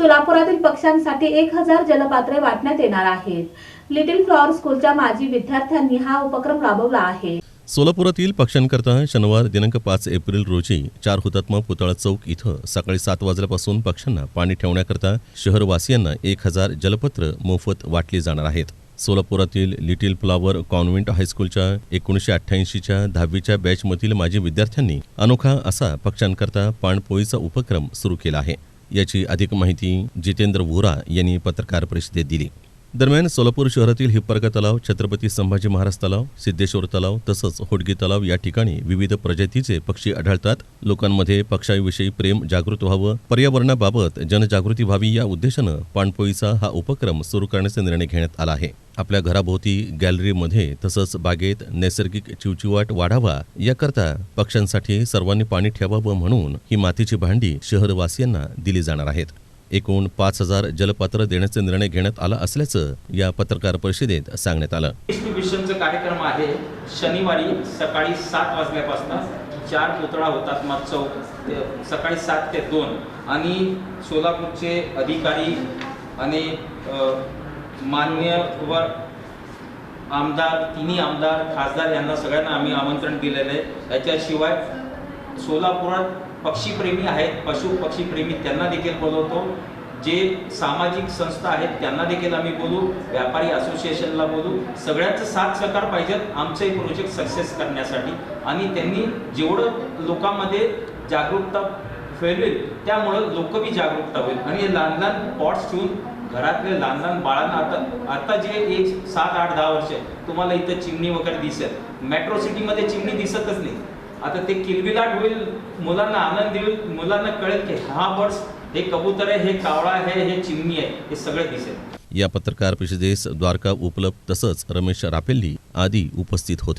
सोलापुरातील पक्ष्यांसाठी एक हजार जलपात्रे वाटण्यात येणार आहेत. लिटिल फ्लॉवर स्कूलच्या माजी विद्यार्थ्यांनी हा उपक्रम राबवला आहे. सोलापुरातील पक्ष्यांकरता शनिवार दिनांक पाच एप्रिल रोजी चार हुतात्मा पुतळा चौक इथं सकाळी सात वाजल्यापासून पक्ष्यांना पाणी ठेवण्याकरता शहरवासियांना एक हजार जलपत्र मोफत वाटली जाणार आहेत. सोलापुरातील लिटिल फ्लॉवर कॉन्व्हेंट हायस्कूलच्या एकोणीसशे अठ्ठ्याऐंशीच्या दहावीच्या बॅचमधील माजी विद्यार्थ्यांनी अनोखा असा पक्ष्यांकरता पाणपोळीचा उपक्रम सुरू केला आहे. याची अधिक माहिती जितेंद्र वोरा यांनी पत्रकार परिषदेत दिली. दरम्यान सोलापूर शहरातील हिप्परगा तलाव छत्रपती संभाजी महाराज तलाव सिद्धेश्वर तलाव तसंच होडगी तलाव या ठिकाणी विविध प्रजातीचे पक्षी आढळतात. लोकांमध्ये पक्षाविषयी प्रेम जागृत व्हावं पर्यावरणाबाबत जनजागृती व्हावी या उद्देशानं पाणपोईचा हा उपक्रम सुरू करण्याचा निर्णय घेण्यात आला आहे. आपल्या घराभोवती गॅलरीमध्ये तसंच बागेत नैसर्गिक चिवचिवाट वाढावा याकरता पक्ष्यांसाठी सर्वांनी पाणी ठेवावं म्हणून ही मातीची भांडी शहरवासियांना दिली जाणार आहेत. एकूण पाच हजार जलपात्र देण्याचा निर्णय घेण्यात आला असल्याचं या पत्रकार परिषदेत सांगण्यात आलं. डिस्ट्रीब्युशनचा कार्यक्रम आहे. शनिवारी सकाळी सात वाजल्यापासून चार पुतळा होतात मग चौक सकाळी सात ते दोन. आणि सोलापूरचे अधिकारी आणि मान्यवर आमदार तिन्ही आमदार खासदार यांना सगळ्यांना आम्ही आमंत्रण दिलेलं आहे. याच्याशिवाय सोलापुरात पक्षीप्रेमी आहेत पशु पक्षीप्रेमी त्यांना देखील बोलवतो. जे सामाजिक संस्था आहेत त्यांना देखील आम्ही बोलू. व्यापारी असोसिएशनला बोलू. सगळ्यांचं साथ सहकार पाहिजेत आमचं हे प्रोजेक्ट सक्सेस करण्यासाठी. आणि त्यांनी जेवढं लोकांमध्ये जागरूकता फैलवेल त्यामुळं लोक बी जागरूकता होईल. आणि हे लहान लहान पॉट्स ठेवून घरातले लहान लहान बाळांना आता आता जे एज सात आठ दहा वर्ष आहे, तुम्हाला इथं चिमणी वगैरे दिसेल. मेट्रो सिटीमध्ये चिमणी दिसतच नाही. आता ते किलबिलाट होईल मुलांना आनंद येईल मुलांना कळेल की हा बर्ड्स हे कबूतर आहे हे कावळा आहे हे चिमणी आहे हे सगळं दिसेल. या पत्रकार परिषदेस द्वारका उपलब्ध तसंच रमेश रापेल्ली आदी उपस्थित होते.